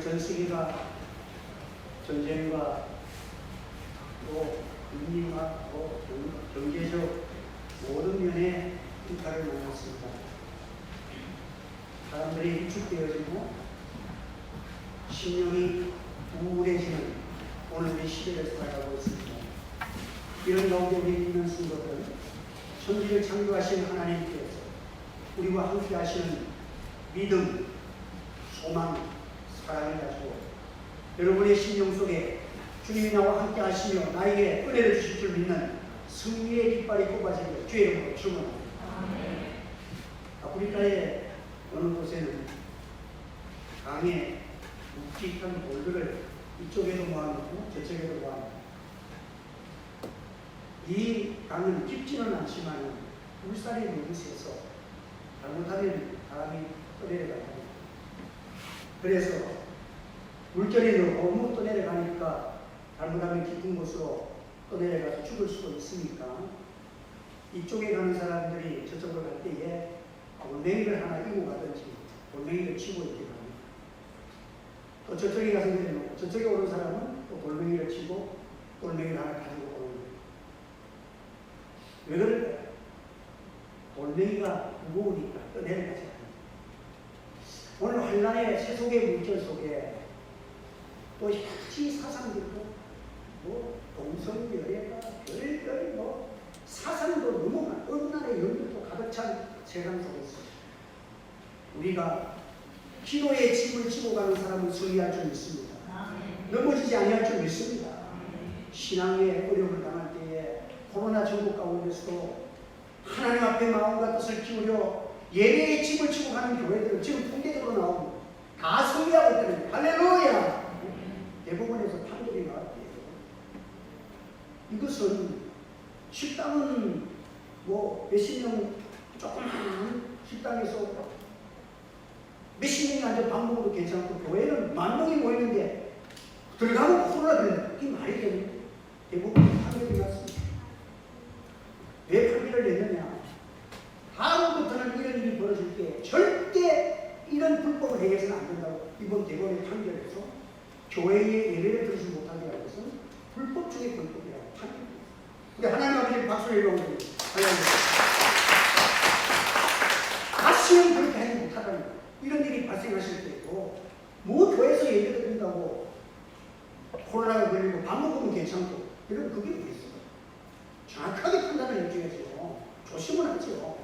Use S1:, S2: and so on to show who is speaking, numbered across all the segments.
S1: 전 세계가 전쟁과 또 인민과 또 경- 경제적 모든 면에 비탈을 만났습니다. 사람들이 위축되어지고 심령이 우울해지는 오늘의 시대를 살아가고 있습니다. 이런 가운데 우리 있는 순간들 천지를 창조하신 하나님께서 우리와 함께 하시는 믿음, 소망, 사랑을 가지고 여러분의 심령 속에 주님이 나와 함께 하시며 나에게 은혜를 주실 줄 믿는 승리의 깃발이 꼽아지길 주의 이름으로 축원합니다. 아프리카의 어느 곳에는 강에 묵직한 돌들을 이쪽에도 모아놓고 저쪽에도 모아놓고 이 강은 깊지는 않지만 물살이 너무 세서 잘못하면 바람이 떠내려갑니다. 그래서 물결이 너무 떠내려가니까 잘못하면 깊은 곳으로 떠내려가서 죽을 수도 있으니까 이쪽에 가는 사람들이 저쪽으로 갈 때에 골뱅이를 하나 이고 가든지 골뱅이를 치고 이렇게 갑니다. 또 저쪽에 가서 내려놓고 저쪽에 오는 사람은 또 골뱅이를 치고 골뱅이를 하나 가지고 오는 거예요. 왜 그럴까요? 골뱅이가 무거우니까 떠내려가지 않아요. 오늘 한란의 세속의 물결 속에 또 현지 사상들도 뭐 동성열애가 별별 뭐 사상도 너무 많 음란의 연결도 가득 찬 세상 속에 있습니다. 우리가 기도의 짐을 지고 가는 사람은 승리할 줄 믿습니다. 넘어지지 아니할 줄 믿습니다. 신앙의 어려움을 당할 때에 코로나 전국 가운데서도 하나님 앞에 마음과 뜻을 기울여 예배의 짐을 지고 가는 교회들은 지금 통계적으로 나오고 다 승리하고 있다는. 할렐루야! 대부분에서 판결이 나왔대요. 이것은 식당은 뭐 몇십 명 조그마한 식당에서 몇십 명이 앉아 밥 먹어도 괜찮고 교회는 만 명이 모이는데 들어가면 코로나 걸린다. 이게 말이 되는 대부분 판결이 났습니다. 왜 판결을 냈느냐? 다음부터는 이런 일이 벌어질 때 절대 이런 불법을 행해서는 안 된다고 이번 대법의 판결에서 교회의 예배를 못하게 할 것은 불법 중의 불법이라고 판결합니다. 근데 하나님 아버지 박수를 일러오는 다시는 그렇게 하지 못하다는. 이런 일이 발생하실 때도 뭐 교회에서 예배 드린다고 코로나가 걸리고 밥 먹으면 괜찮고 이런 그게 뭐겠어요? 정확하게 판단을 해줘야죠. 조심을 하죠.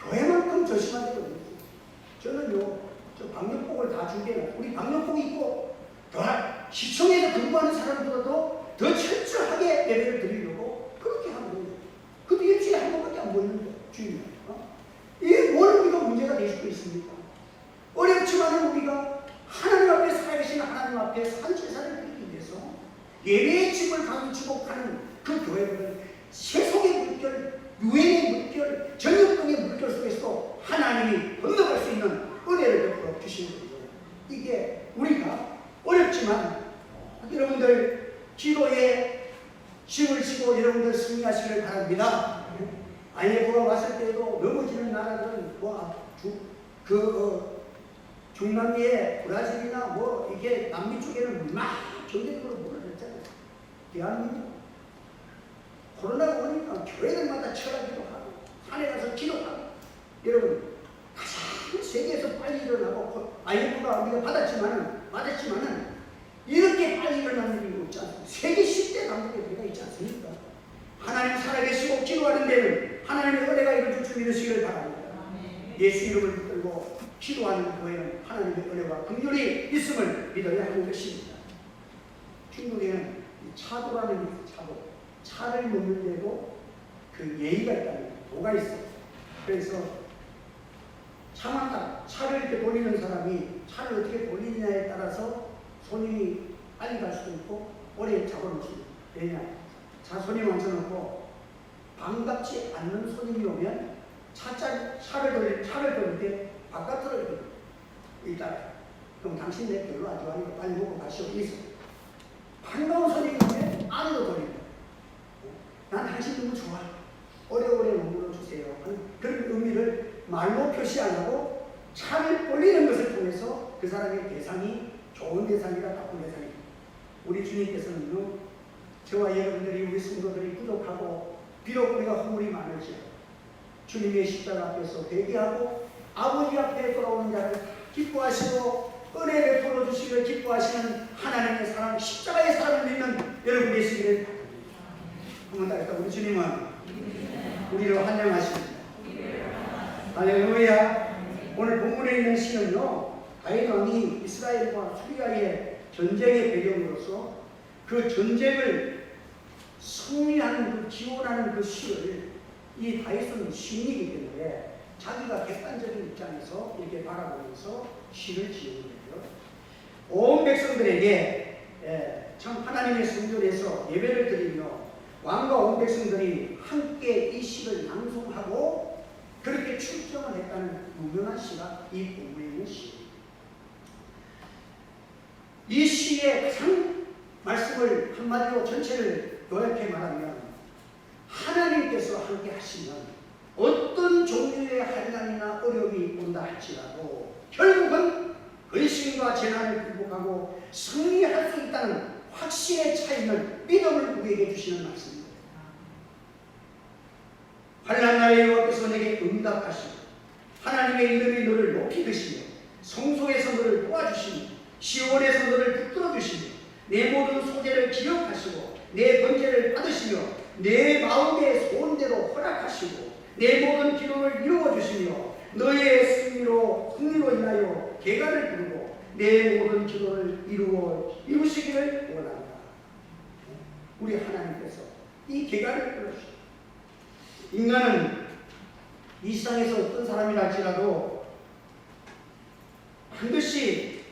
S1: 교회만큼 조심한 데가 없어요. 저는요, 저 방역복을 다 준비해놨어요. 우리 방역복 입고 더 시청에서 근무하는 사람보다도 더 철저하게 예배를 드리려고 그렇게 하는 거예요. 근데 일주일에 한 번밖에 안 보이는데, 주일날. 어? 이게 뭘 우리가 문제가 될 수도 있습니까? 어렵지만 우리가 하나님 앞에 살아계신 하나님 앞에 산제사를 드리기 위해서 예배의 집을 가르치고 가는 그 교회들은 세속의 물결, 유행의 물결, 전염병의 물결 속에서도 하나님이 건너갈 수 있는 은혜를 베풀어 주시는 거예요. 이게 우리가 어렵지만 여러분들 기도에 힘을 치고 여러분들 승리하시길 바랍니다. IMF가 왔을 때도 넘어지는 나라들은 뭐그 어, 중남미의 브라질이나 뭐 이게 남미 쪽에는 막 경제적으로 무너졌잖아요. 대한민국 코로나가 오니까 교회들마다 철학기도 하고 산에 가서 기도하고 여러분 가장 세계에서 빨리 일어나고 IMF가 우리가 받았지만은 받았지만은 이렇게 빨리 일어나는 일이 없지 않습니까? 세계 10대 강국에 우리가 있지 않습니까? 하나님 살아계시고 기도하는 데는 하나님의 은혜가 이루어질 줄 믿으시길 바랍니다. 예수 이름을 붙들고 기도하는 교회는 하나님의 은혜와 긍휼이 있음을 믿어야 하는 것입니다. 중국에는 이 차도라는 게. 차도. 차를 먹는 데도 그 예의가 있다는 도가 있어요. 그래서 차만 차를 이렇게 돌리는 사람이 차를 어떻게 돌리느냐에 따라서 손님이 빨리 갈 수도 있고 오래 잡아놓을 수도 있고 왜냐. 자 손님 앉혀놓고 반갑지 않는 손님이 오면 차짜 차를 돌릴 차를 돌릴 때 바깥으로 이렇게 일단 그럼 당신 내 별로 안 좋아하니까 빨리 먹고 가시오. 있어 반가운 손님이 오면 안으로 돌립니다. 난 당신 너무 좋아 오래오래 농구를 주세요. 그런 의미를 말로 표시 안 하고 차를 돌리는 것을 통해서 그 사람의 대상이 좋은 대상이라 나쁜 대상이다. 우리 주님께서는요, 저와 여러분들이 우리 성도들이 부족하고 비록 우리가 허물이 많을지라도 주님의 십자가 앞에서 대기하고 아버지 앞에 돌아오는 자를 기뻐하시고 은혜 베풀어 주시기를 기뻐하시는 하나님의 사랑, 십자가의 사랑을 믿는 여러분 되시기를 한번 따르다. 우리 주님은 우리를 환영하십니다. 할렐루야. 오늘 본문에 있는 시는요, 왕이 이스라엘과 수리아의 전쟁의 배경으로서 그 전쟁을 승리하는 그 기원하는 그 시를 이 다윗은 신이기 때문에 자기가 객관적인 입장에서 이렇게 바라보면서 시를 지은 거예요. 온 백성들에게 예, 참 하나님의 성전에서 예배를 드리며 왕과 온 백성들이 함께 이 시를 낭송하고 그렇게 출정을 했다는 유명한 시가 이 본문에 있는 시입니다. 이 시의 가장 말씀을 한마디로 전체를 요약해 말하면 하나님께서 함께 하시면 어떤 종류의 환난이나 어려움이 온다 할지라도 결국은 근심과 재난을 극복하고 승리할 수 있다는 확신에 차 있는 믿음을 우리에게 주시는 말씀입니다. 환난 날에 여호와께서 내게 응답하시고 하나님의 이름이 너를 높이 드시며 성소에서 너를 도와주시며 시온에서 너를 붙들어 주시며 내 모든 소재를 기억하시고 내 번제를 받으시며 내 마음의 소원대로 허락하시고 내 모든 기도를 이루어 주시며 너의 승리로 승리로 인하여 개가를 부르고 내 모든 기도를 이루어 이루시기를 원한다. 우리 하나님께서 이 개가를 부르시고 인간은 이 세상에서 어떤 사람이랄지라도 반드시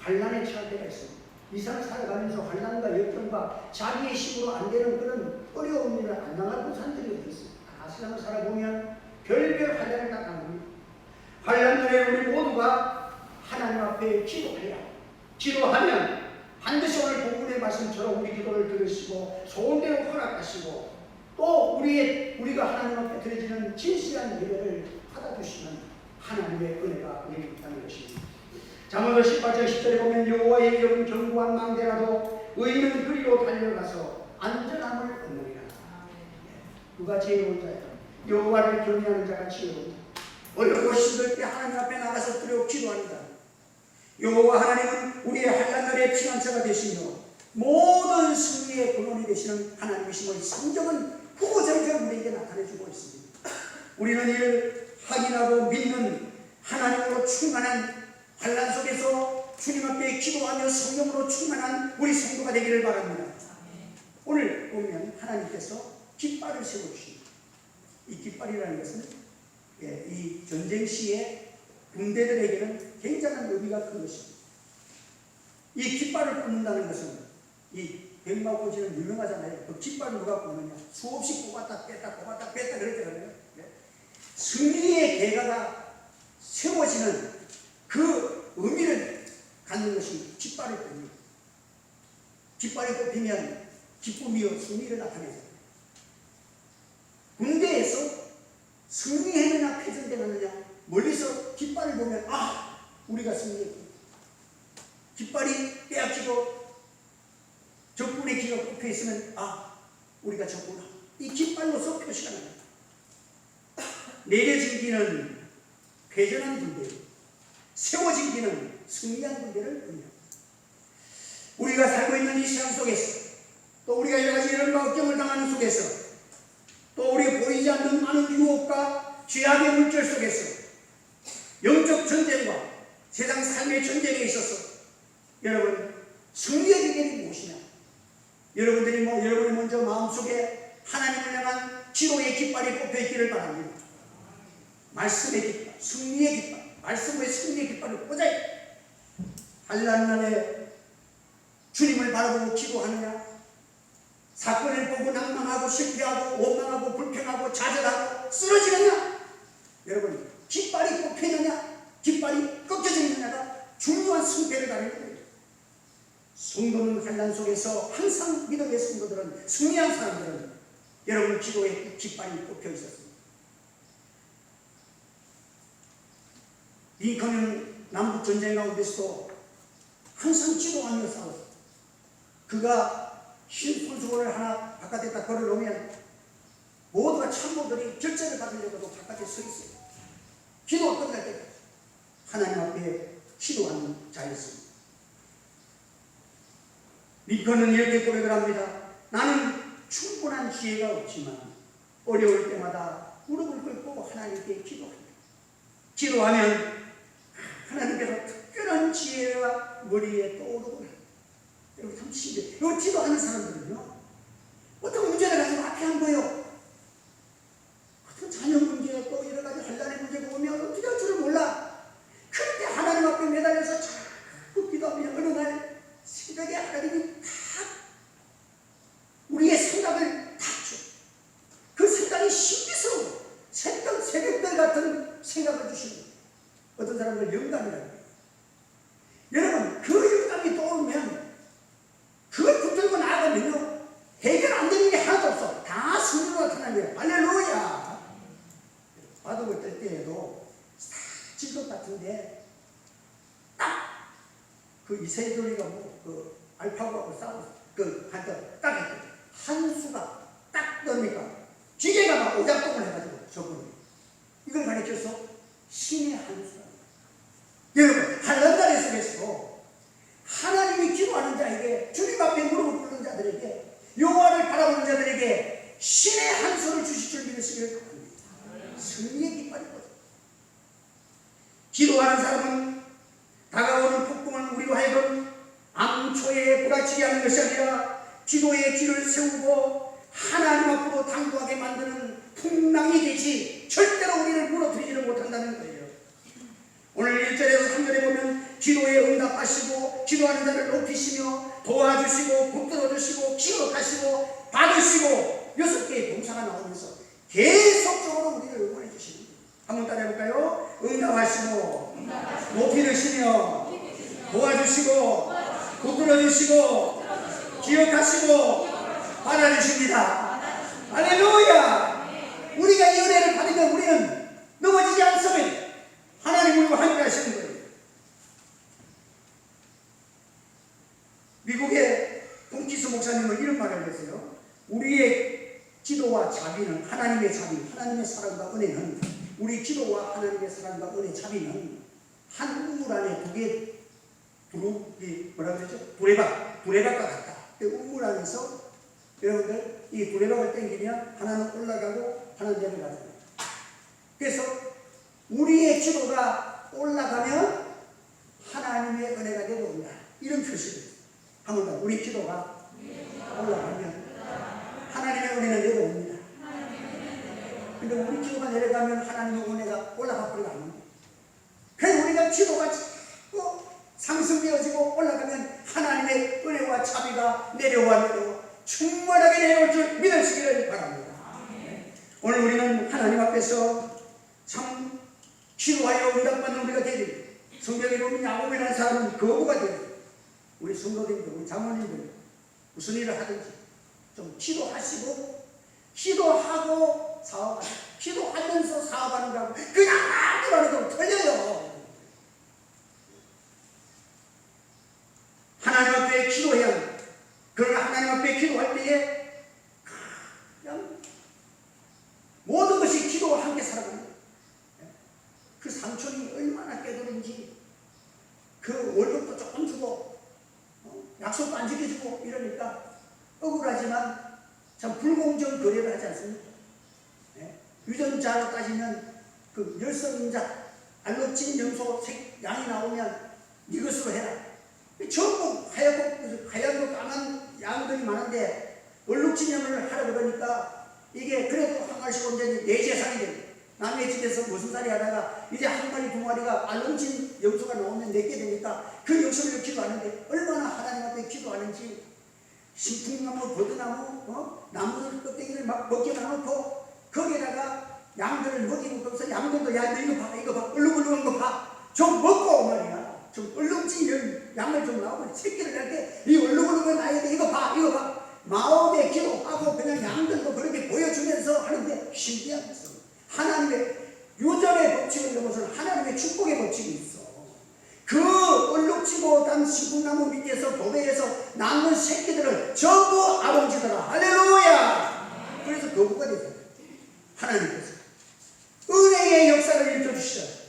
S1: 환란에 처할 때가 있습니다. 이 세상 살아가면서 환란과 역경과 자기의 힘으로 안 되는 그런 어려운 일을 안산 적이 어디 있습니까? 다 세상을 살아보면 별별 환란을 다 당합니다. 환란날에 우리 모두가 하나님 앞에 기도해야 기도하면 반드시 오늘 본문의 말씀처럼 우리 기도를 들으시고 소원대로 허락하시고 또 우리의 우리가 하나님 앞에 드려지는 진실한 예배를 받아주시는 하나님의 은혜가 우리에게 있다는 것입니다. 잠언 18장 10절에 보면 여호와의 이름은 견고한 망대라도 의인은 그리로 달려가서 안전함을 얻느니라. 누가 지혜로운 자야? 여호와를 경외하는 자가 지혜로운 자. 어렵고 힘들 때 하나님 앞에 나가서 두려워 기도합니다. 여호와 하나님은 우리의 한란 날의 피난처가 되시며 모든 승리의 근원이 되시는 하나님이심을 성경은 후보절절 우리에게 나타내주고 있습니다. 우리는 이를 확인하고 믿는 하나님으로 충만한 환란 속에서 주님 앞에 기도하며 성령으로 충만한 우리 성도가 되기를 바랍니다. 오늘 보면 하나님께서 깃발을 세워주십니다. 이 깃발이라는 것은 예, 이 전쟁 시에 군대들에게는 굉장한 의미가 큰 것입니다. 이 깃발을 꽂는다는 것은 이 백마고지는 유명하잖아요. 그 깃발을 누가 꽂느냐? 수없이 꼽았다 뺐다 꼽았다 뺐다 때거든요. 네? 승리의 대가가 세워지는 그 의미를 갖는 것이 깃발을 꼽니다. 깃발이 꼽히면 기쁨이요 승리를 나타내죠. 군대에서 승리했느냐 패전되느냐 멀리서 깃발을 보면 아 우리가 승리했구나. 깃발이 빼앗기고 적군의 기가 꼽혀 있으면 아 우리가 졌구나. 이 깃발로서 표시가 납니다. 내려진 기는 패전한 군대, 세워진 기는 승리한 군대를 의미합니다. 우리가 살고 있는 이 세상 속에서 또 우리가 여러 가지 이런 걱정을 당하는 속에서 또 우리 보이지 않는 많은 유혹과 죄악의 물질 속에서 영적 전쟁과 세상 삶의 전쟁에 있어서 여러분 승리의 비결이 무엇이냐? 여러분들이 뭐 여러분이 먼저 마음속에 하나님을 향한 기도의 깃발이 꼽혀 있기를 바랍니다. 말씀의 깃발, 승리의 깃발, 말씀의 승리의 깃발을 꽂아야 돼. 한란 날에 주님을 바라보고 기도하느냐? 사건을 보고 낭망하고 실패하고 원망하고 불평하고 좌절하고 쓰러지느냐? 여러분 깃발이 꼽혀있느냐? 깃발이 꺾여져 있느냐가 중요한 승패를 가리는 거예요. 성도는 환란 속에서 항상 믿음의 성도들은 승리한 사람들은 여러분 기도에 깃발이 꼽혀 있었습니다. 링컨은 남북 전쟁 가운데서도 항상 지도하며 싸웠어. 그가 흰 손수건을 하나 바깥에 딱 걸어놓으면 모두가 참모들이 결제를 받으려고도 바깥에 서 있어요. 기도가 끝날 때까지 하나님 앞에 기도하는 자였습니다. 미커는 이렇게 고백을 합니다. 나는 충분한 지혜가 없지만 어려울 때마다 무릎을 꿇고 하나님께 기도합니다. 기도하면 하나님께서 특별한 지혜가 머리에 떠오르고 여러분 참 신기해요. 이 기도하는 사람들은요. 어떤 문제를 가지고 앞에 안 보여. 어떤 자녀 문제가 또 여러 가지 환란의 문제가 오면 어떻게 할 줄을 몰라. 하나님 앞에 매달려서 자꾸 기도하면 어느 날 새벽에 하나님이 다 우리의 생각을 다 줘. 그 생각이 신비스러워. 새벽, 새벽별 같은 생각을 주시는 거예요. 어떤 사람들 영감이라고 해요. 여러분, 그 영감이 떠오르면 그걸 붙들고 나아가면요. 해결 안 되는 게 하나도 없어. 다 승리로 나타나는 거예요. 할렐루야. 바둑을 뜰 때에도 싹 질것 같은데 딱 그 이 세돌이가 뭐, 그 알파고하고 싸워서 그 한테 딱 했거든. 한 수가 딱 넣으니까 기계가 막 오작동을 해가지고 저분이 이걸 가르쳐서 신의 한 수라. 여러분 한란다리 속에서 하나님이 기도하는 자에게 주님 앞에 무릎을 꿇는 자들에게 여호와를 바라보는 자들에게 신의 한 수를 주실 줄 믿으시길 바랍니다. 승리의 깃발이거든. 기도하는 사람은 다가오는 폭풍을 우리로 하여금 암초에 부닥치게 하는 것이 아니라 기도의 길을 세우고 하나님 앞으로 당도하게 만드는 풍랑이 되지 절대로 우리를 무너뜨리지는 못한다는 거예요. 오늘 1절에서 3절에 보면 기도에 응답하시고 기도하는 자를 높이시며 도와주시고 붙들어주시고 기억하시고 받으시고 여섯 개의 동사가 나오면서 계속적으로 우리를 응원해 주시는 거예요. 한번 따라해볼까요? 응답하시고 높이시며 도와주시고 붙들어주시고 기억하시고 받아주십니다. 할렐루야! 우리가 이 은혜를 받으면 우리는 넘어지지 않습니다. 하나님 우리와 함께 하시는 거예요. 미국의 동키스 목사님은 이런 말을 했어요. 우리의 기도와 자비는 하나님의 자비, 하나님의 사랑과 은혜는 우리 기도와 하나님의 사랑과 은혜 자비는 한 우물 안에 두 개 두루 이 뭐라 그러죠? 두레박 두레박과. 그 우물 안에서 여러분들 이 두레박을 당기면 하나는 올라가고 하나는 내려가는 거예요. 그래서 우리의 기도가 올라가면 하나님의 은혜가 내려온다. 이런 표시를 한번 더 우리 기도가 올라가면 하나님의 은혜는 내려옵니다. 근데 우리 기도가 내려가면 하나님의 은혜가 올라가 버리가 않는 거예요. 그래서 우리가 기도가 상승되어지고 올라가면 하나님의 은혜와 자비가 내려와 내려와 충만하게 내려올 줄 믿으시기를 바랍니다. 오늘 우리는 하나님 앞에서 참 기도하여 응답받는 우리가 되리. 성경에 보면 야곱이라는 사람은 거부가 되리. 우리 성도님들, 우리 장모님들 무슨 일을 하든지 좀 기도하시고 기도하고 사업하시고 기도하면서 사업하는 거하고 그냥 아무나 해도 틀려요. 하나님 앞에 기도해야 합니다. 그러나 하나님 앞에 기도할 때에 그냥 모든 것이 기도와 함께 살아가는 거예요. 그 삼촌이 얼마나 깨달은지 그 월급도 조금 주고 어? 약속도 안 지켜주고 이러니까 억울하지만 참 불공정 거래를 하지 않습니까? 네? 따지면 그 열성인자 알로친 염소 색 양이 나오면 이것으로 해라. 전부 하얗고 하얗고 까만 양들이 많은데 얼룩진염을 하라 그러니까 이게 그래도 한 마리씩 온전히 내 재산이 됩니다. 남의 집에서 무슨 살이 하다가 이제 한 마리 두 마리가 알롱진 염소가 나오면 내게 되니까 그 염소를 기도하는데 얼마나 하나님 앞에 기도하는지 신풍나무, 버드나무, 어? 나무들 껍데기를 막 벗겨놔놓고 거기다가 양들을 먹이고 거기서 양들도 야 너 이거 봐 이거 봐 얼룩얼룩한 거 봐 좀 먹고 말이야 좀 얼룩진 양을 좀 나오고 새끼를 할때이 얼룩얼룩한 아이들 이거 봐 이거 봐 마음에 기도하고 그냥 양들도 그렇게 보여주면서 하는데 신기한 것은 하나님의 유전의 법칙을 넘어서는 하나님의 축복의 법칙이 있어 그 얼룩지 못한 신풍나무 밑에서 도배해서 남은 새끼들을 전부 아버지더라. 할렐루야! 그래서 거부가 됐어요. 하나님께서. 은혜의 역사를 일으켜 주시죠.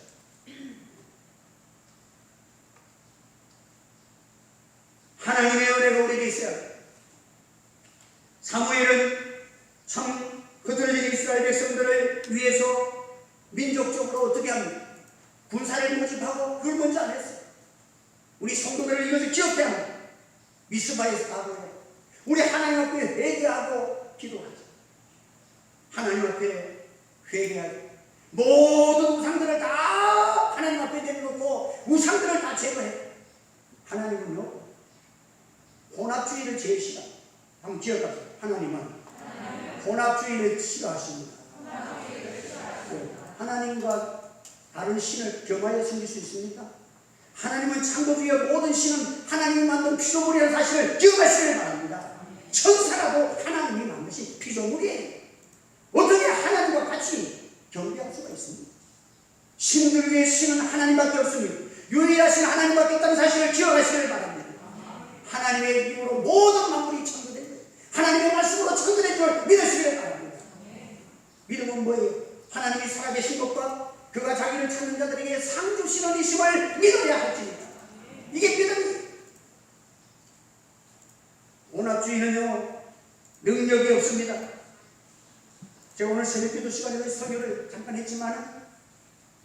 S1: 하나님의 은혜가 우리에게 있어요. 사무엘은 참 그들에게 이스라엘 백성들을 위해서 민족적으로 어떻게 합니까? 군사를 모집하고 그걸 먼저 안 했어요. 우리 성도들을 이것을 기억해야 합니다. 미스바에서 가고요. 우리 하나님 앞에 회개하고 기도하자. 하나님 앞에 회개하고 모든 우상들을 다 하나님 앞에 내려놓고 우상들을 다 제거해. 하나님은요 혼합주의를 제일 싫어. 한번 기억하세요. 하나님은 혼합주의를 싫어하십니다. 네. 하나님과 다른 신을 겸하여 섬길 수 있습니까? 하나님은 창조주의 모든 신은 하나님이 만든 피조물이라는 사실을 기억하시길 바랍니다. 천사라도 하나님이 피조물이에요. 어떻게 하나님과 같이 경배할 수가 있습니까? 신들 위해 신은 하나님밖에 없습니다. 유일하신 하나님밖에 없다는 사실을 기억하시길 바랍니다. 하나님의 이름으로 모든 만물이 창조된. 하나님의 말씀으로 창조된 줄 믿으시길 바랍니다. 믿음은 뭐예요? 하나님이 살아계신 것과 그가 자기를 찾는 자들에게 상 주시는 이심을 믿어야 할지니까. 이게 믿음이에요. 온합주의는요, 능력이 없습니다. 제가 오늘 새벽 기도 시간에 설교를 잠깐 했지만,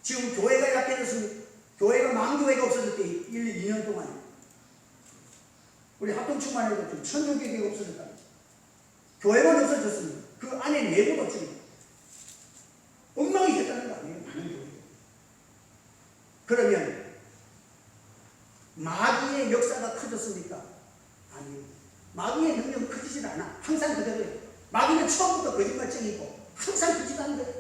S1: 지금 교회가 약해졌습니다. 교회가 망교회가 없어졌대, 1, 2년 동안에. 우리 합동충만 해도 좀 천주교회가 없어졌다. 교회만 없어졌습니다. 그 안에 내부가 없습니다. 엉망이 됐다는 거 아니에요? 많은 교회. 그러면 마귀의 역사가 커졌습니까? 아니요. 마귀의 능력은 커지질 않아. 항상 그대로예요. 마귀는 처음부터 거짓말쟁이고 항상 거예요.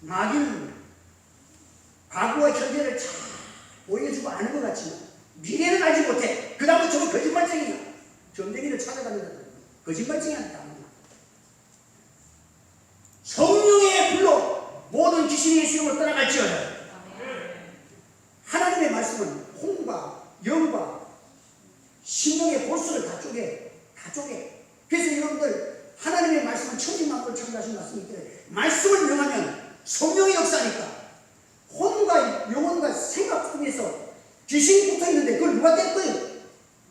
S1: 마귀는 과거와 현재를 잘 보여주고 아는 것 같지만 미래는 알지 못해. 그 다음에 저거 거짓말쟁이야. 점쟁이를 찾아가는 거짓말쟁이한테 다 성령의 불로 모든 귀신이 예수님을 떠나갈지어다. 하나님의 말씀은 홍과 영과 신령의 볼수를 다 쪼개, 다 쪼개. 그래서 여러분들 하나님의 말씀은 천지만물을 창조하신 말씀이기 때문에 말씀을 명하면 성령의 역사니까 혼과 영혼과 생각 속에서 귀신이 붙어 있는데 그걸 누가 뗄 거예요?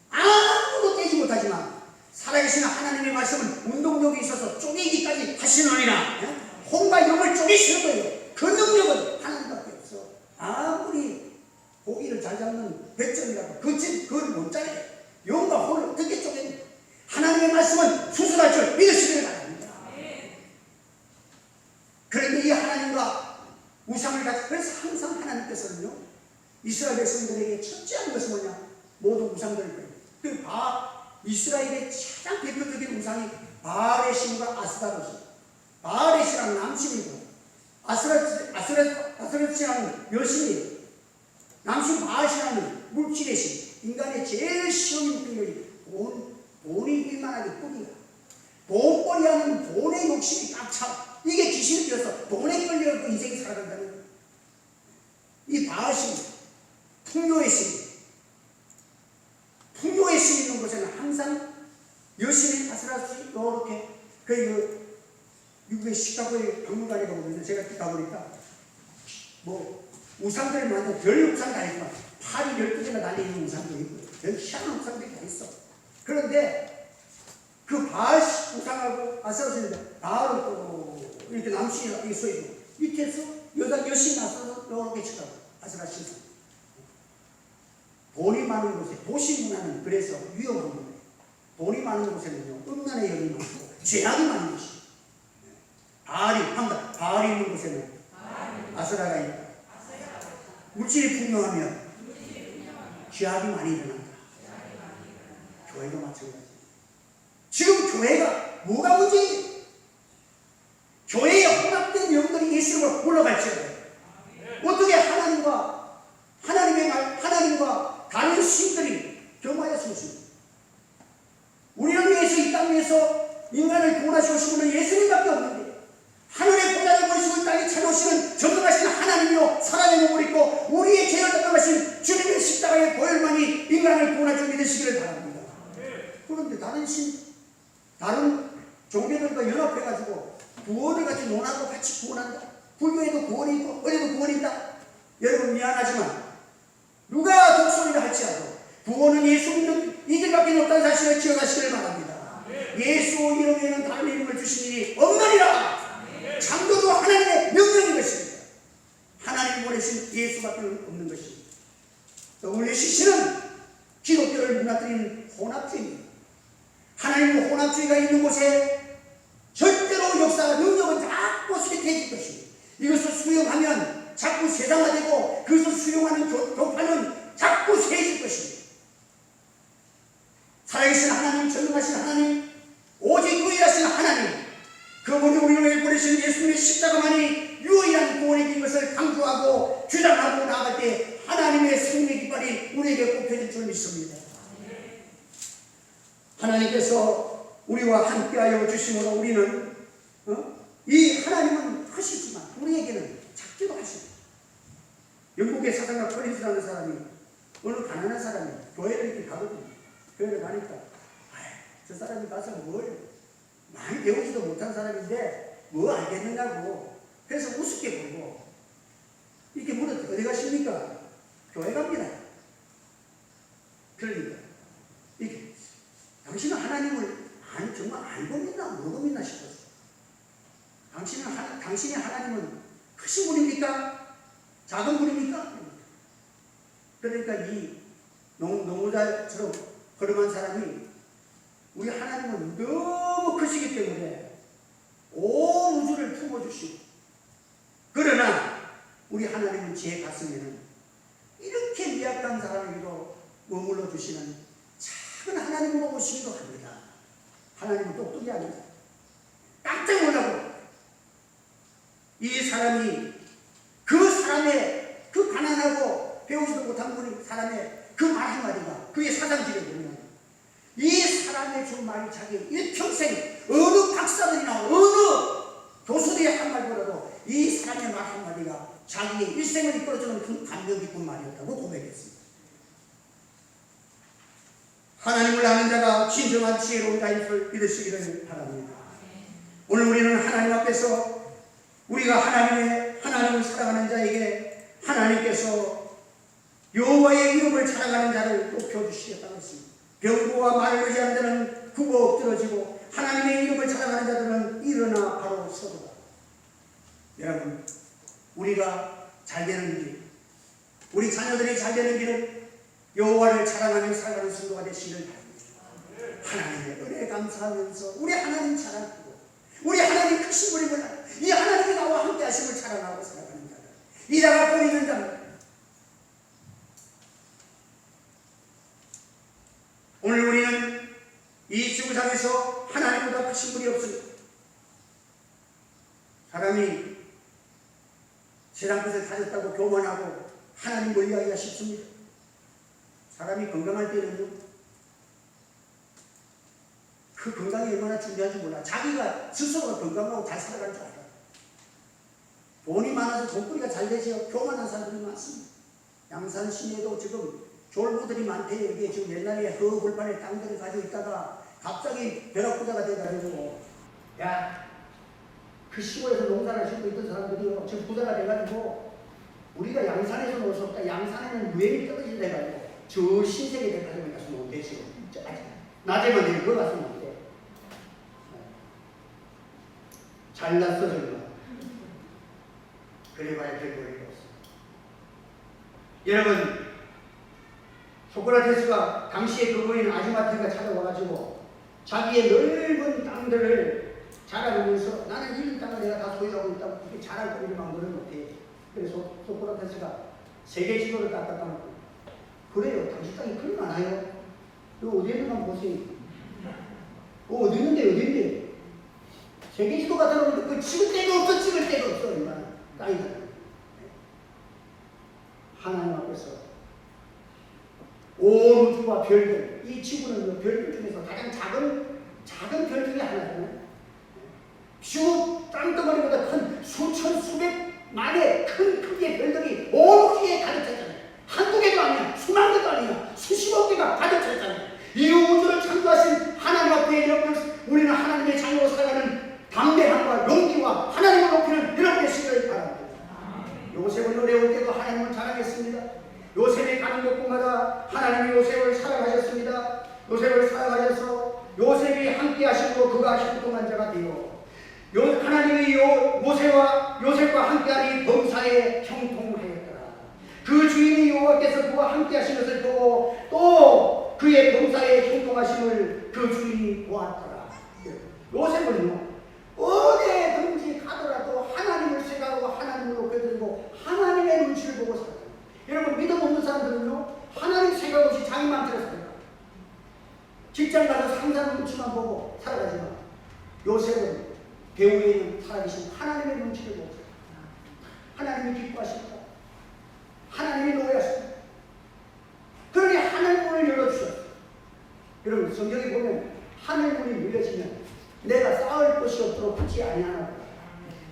S1: 아무도 떼지 못하지만 살아계신 하나님의 말씀은 운동력이 있어서 쪼개기까지 하시느니라. 예? 혼과 영을 쪼개시는 거예요. 그 능력은 하나님밖에 없어. 아무리 고기를 잘 잡는 백점이라도 그 집, 그걸 못 짜게. 영과 혼을 어떻게 쪼개냐. 하나님의 말씀은 수술할 줄 믿으시길 바랍니다. 그런데 이 하나님과 우상을 가지고 그래서 항상 하나님께서는요 이스라엘 백성들에게 첫째 하는 것은 뭐냐 모든 우상들을 그 바, 이스라엘의 가장 대표적인 우상이 바알의 신과 아스타로스 바알의 신은 남신이고 아스라, 아스라, 아스라치라는 여신이에요 남신 바알신하는 물질의 신 인간의 제일 시험이 웃긴 것이 돈, 돈이 일만하게 뿐이야 돈벌이 하는 돈의 욕심이 꽉 차. 이게 귀신이 되어서 돈에 끌려서 인생이 살아간다는 거예요. 이 바하신, 풍요의 신. 풍요의 신 있는 곳에는 항상 여신이 아슬아슬 이렇게 그 미국의 시카고의 박물관에 가보면 제가 가보니까 뭐 우상들 많은 별 우상 다 있고 팔이 열두 개나 달려있는 우상도 있고 별 희한한 우상들이 다 있어. 그런데 그 바알 우상하고 아스라스인데 바알은 또 이렇게 남신이 써있고 밑에서 여자 여신이 나서서 이렇게 쳐다봐 아스라신 돈이 많은 곳에 도시 문화는 그래서 위험한 거예요. 돈이 많은 곳에는요 음란의 열이 많고 죄악이 많은 곳이 바알이 한다 바알이 있는 곳에는 아스라가 있다 물질이 풍요하면 죄악이 많이 일어난다 교회도 마찬가지 지금 교회가 뭐가 문제예요? 교회에 혼합된 영들이 예수님을 올라갈지어다. 어떻게 하나님과 하나님의 말, 하나님과 다른 신들이 겸하여 서십니까? 우리를 위해서 이 땅 위에서 인간을 구원하시고 오신 분은 예수님밖에 없는데 하늘의 보좌를 보시고 이 땅에 찾아오시는 전능하신 하나님 하나님이요 사랑의 몸을 입고 우리의 죄를 닦아가신 주님의 십자가의 보혈만이 인간을 구원할 줄 믿으시기를 바랍니다. 그런데 다른 신, 다른 종교들과 연합해가지고 구원을 같이 논하고 같이 구원한다. 불교에도 구원이 있고 어디도 구원이 있다. 여러분 미안하지만 누가 독소리를 할지라도 구원은 예수 믿는 이들밖에 없다는 사실을 기억하시길 바랍니다. 예수 이름에는 다른 이름을 주신 일이 없느니라. 장도도 하나님의 명령인 것입니다. 하나님 보내신 예수밖에 없는 것입니다. WCC는 기독교를 무너뜨리는 혼합주의입니다. 하나님의 혼합주의가 있는 곳에 절대로 역사가 능력은 자꾸 쇠퇴해질 것입니다. 이것을 수용하면 자꾸 세상화되고 그것을 수용하는 교, 교파는 자꾸 세질 것입니다. 살아계신 하나님, 전능하신 하나님, 오직 유일하신 하나님, 그분이 우리를 위해 보내신 예수님의 십자가만이 유일한 구원의 길 것을 강조하고 주장하고 나아갈 때 하나님의 승리의 깃발이 우리에게 꼽혀질 줄 믿습니다. 하나님께서 우리와 함께하여 주심으로 우리는 어? 이 하나님은 크시지만 우리에게는 작기도 하십니다. 영국의 사장가 커린스라는 사람이 어느 가난한 사람이 교회를 이렇게 가거든요. 교회를 가니까 아이, 저 사람이 가서 뭘 많이 배우지도 못한 사람인데 뭐 알겠느냐고 그래서 우습게 보고 이렇게 물었더니 어디 가십니까? 교회 갑니다. 그러니까 이게 당신은 하나님을 안, 정말 알고 믿나 모르고 믿나 싶었어. 당신은 하, 당신의 하나님은 크신 분입니까? 작은 분입니까? 그러니까 이 농, 농부자처럼 걸음한 사람이 우리 하나님은 너무 크시기 때문에 온 우주를 품어주시고 그러나 우리 하나님은 제 가슴에는 이렇게 미약한 사람에게도 머물러 주시는 작은 하나님으로 보시기도 합니다. 하나님은 똑똑이 아니다. 깜짝 놀라고 이 사람이 그 사람의 그 가난하고 배우지도 못한 분이 사람의 그 말 한마디가 그의 사상지를 보면 이 사람의 준 말이 자기 일평생 어느 박사들이나 어느 교수들이 한 말보다도 이 사람의 말 한마디가 자기의 일생을 이끌어주는 그 감명 깊은 말이었다고 고백했습니다. 하나님을 아는 자가 진정한 지혜로운 줄 믿으시기를 바랍니다. 오늘 우리는 하나님 앞에서 우리가 하나님의 하나님을 사랑하는 자에게 하나님께서 여호와의 이름을 자랑하는 자를 높여 주시겠다고 했습니다. 병고와 말을 의지하는 자는 굽어 엎드러지고 하나님의 이름을 자랑하는 자들은 일어나 바로 서도다. 여러분, 우리가 잘 되는 길, 우리 자녀들이 잘 되는 길은 여호와를 자랑하며 살아가는 성도가 되시기를 바랍니다. 하나님의 은혜 감사하면서 우리 하나님 자랑하고 우리 하나님 크신 분이구나. 이 하나님이 나와 함께 하심을 자랑하고 살아가는 자들. 이다가 보이는 자들. 오늘 우리는 이 지구상에서 하나님보다 크신 분이 없습니다. 사람이 세상 것을 가졌다고 교만하고 하나님 멀리하기가 쉽습니다. 사람이 건강할 때는요, 그 건강이 얼마나 중요한지 몰라. 자기가 스스로가 건강하고 잘 살아갈 줄 알아. 돈이 많아서 돈벌이가 잘 되죠. 교만한 사람들이 많습니다. 양산 시내도 지금 졸부들이 많대요. 이게 지금 옛날에 허벌판에 땅들을 가지고 있다가 갑자기 벼락부자가 돼가지고 야, 그 시골에서 농사를 짓고 있던 사람들이요. 지금 부자가 돼가지고 우리가 양산에서 놀 수 없다. 양산에는 유행이 떨어진다 해가지고 저 신세계 백화점에 가서 논대 지금. 저 아직 낮에만 되면 그거 가서 논대. 잘났어 정말. 그래봐야 될 거리가 없어. 여러분, 소크라테스가 당시에 그거인 아주마티가 찾아와가지고 자기의 넓은 땅들을 자랑하면서 나는 이런 땅을 내가 다 소유하고 있다고 그렇게 자랑 거리를 만들어 못해. 그래서 소크라테스가 세계 지도를 딱 갖다 놓고 그래요. 당신 땅이 그리 많아요. 이거 어디 있는가 보세요. 어, 어디 있는데 어디 있는데 세계 지도 갖다 놓으면 그 찍을 데도 없어 찍을 데도 없어 얼마나 땅이 하나님 앞에서 온 우주와 별들, 이 지구는 그 별들 중에서 가장 작은 작은 별 중에 하나잖아요. 쭉 땅덩어리보다 큰 수천 수백 만에 큰 크기의 별들이 온 우주에 가득 수만 개도 아니야, 수십억 개가 가득 찼잖아요. 이 우주를 창조하신 하나님 앞에 여러분 우리는 하나님의 자녀로 살아가는 담대함과 용기와 하나님을 높이는 여러분의 시간을 바랍니다. 요셉을 어려울 때도 하나님을 자랑했습니다. 요셉이 가는 곳마다 하나님이 요셉을 사랑하셨습니다. 요셉을 사랑하셔서 요셉이 함께 하시고 그가 형통한 자가 되어 요 하나님이 요 모세와 요셉과 함께하니 범사에 형통을 하였더라. 그 주인이 여호와께서 그와 함께 하신 것을 보고 또 그의 범사에 형통하심을 그 주인이 보았더라. 요셉은요 어디든지 가더라도 하나님을 생각하고 하나님을 높여드리고 하나님의 눈치를 보고 살아요. 여러분 믿음 없는 사람들은요 하나님 생각 없이 자기 마음대로 살아요. 직장 가서 상사 눈치만 보고 살아가지만 요셉은 배우에 있는 살아계신 하나님의 눈치를 보고 살아요. 하나님이 기뻐하십니다. 하나님이 노래하십니다. 그러니 하늘 문을 열어주셨어요. 여러분 성경에 보면 하늘 문이 열려지면 내가 쌓을 것이 없도록 하지 아니하나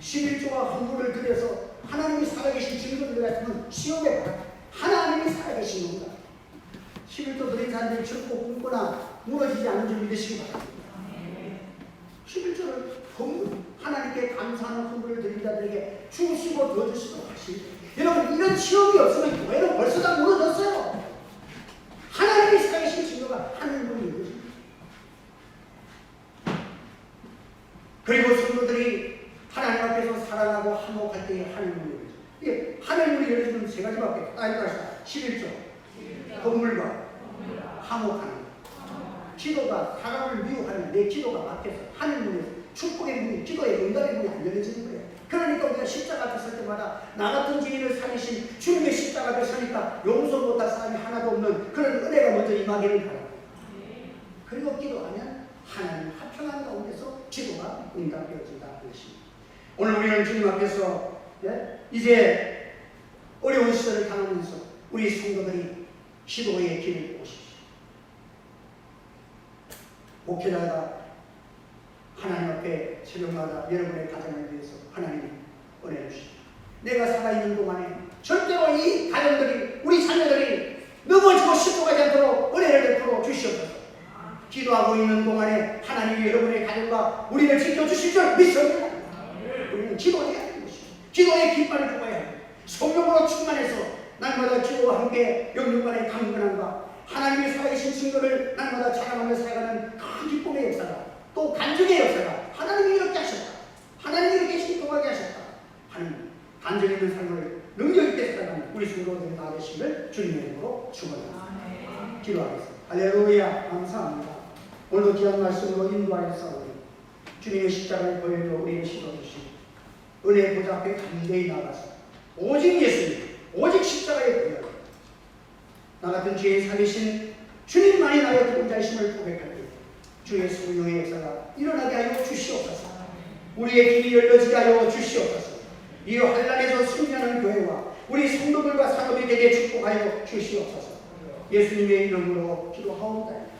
S1: 11조와 헌물을 들여서 하나님이 살아계신 증거를 같으면 시험에 봐. 하나님이 살아계신 겁니다. 11조 드린 사람들이 죽고 굶거나 무너지지 않는 줄 믿으시기 바랍니다. 11조를 헌물, 하나님께 감사하는 헌물을 드린 자들에게 주시고 더 주시고 하시 여러분 이런 시험이 없으면 교회는 벌써 다 무너졌어요. 하나님이 살아계신 증거가 하늘 문이 열려집니다. 그리고 성도들이 하나님 앞에서 살아가고 한몫할 때에 하늘문이 열리죠. 예, 하늘문이 열리면 세 가지밖에 따지다 11조 건물과 한몫하는 것. 기도가 사람을 미워하는 내 기도가 막혀서 하늘문에서 축복의 문이 기도의 응답의 문이 안 열려지는 거예요. 그러니까 우리가 십자가 앞에 설 때마다 나 같은 죄인을 살리신 주님의 십자가 앞에 서니까 용서 못할 사람이 하나도 없는 그런 은혜가 먼저 임하기를 바랍니다. 그리고 기도하면 하나님 합평한 가운데서 기도가 응답되어진다 그것입니다. 오늘 우리는 주님 앞에서 예? 이제 어려운 시절을 당하면서 우리 성도들이 기도의 길을 보십시오. 목회자가 하나님 앞에 새벽마다 여러분의 가정을 위해서 하나님 은혜 주십시오. 내가 살아있는 동안에 절대로 이 가정들이 우리 자녀들이 넘어지고 실족하지 않도록 은혜를 베풀어 주시옵소서. 기도하고 있는 동안에 하나님이 여러분의 가정과 우리를 지켜주실 줄 믿습니다. 우리는 기도해야 하는 것이죠. 기도의 깃발을 뽑아야 합니다. 성령으로 충만해서 날마다 기도와 함께 영육간의 강건함과 하나님의 살아계신 증거를 날마다 자랑하며 살아가는 큰 기쁨의 역사가 또 간증의 역사가 하나님이 이렇게 하셨다. 하나님이 이렇게 신통하게 하셨다. 하는 간증 있는 삶을 능력 있게 살아가는 우리 성도들이 다 되시기를 주님의 이름으로 축원합니다. 기도하겠습니다. 할렐루야 감사합니다. 오늘도 귀한 말씀으로 인도하였사오니 주님의 십자가를 보여줘 우리의 시도 주시고 은혜 보좌 앞에 담대히 나가서 오직 예수님 오직 십자가에 보여 나 같은 죄인 살리신 주님만이 나의 구원자이심을 때 주의 수용의 역사가 일어나게 하여 주시옵소서. 우리의 길이 열려지게 하여 주시옵소서. 이 환란에서 승리하는 교회와 우리 성도들과 산업이 되게 축복하여 주시옵소서. 예수님의 이름으로 기도하옵나이다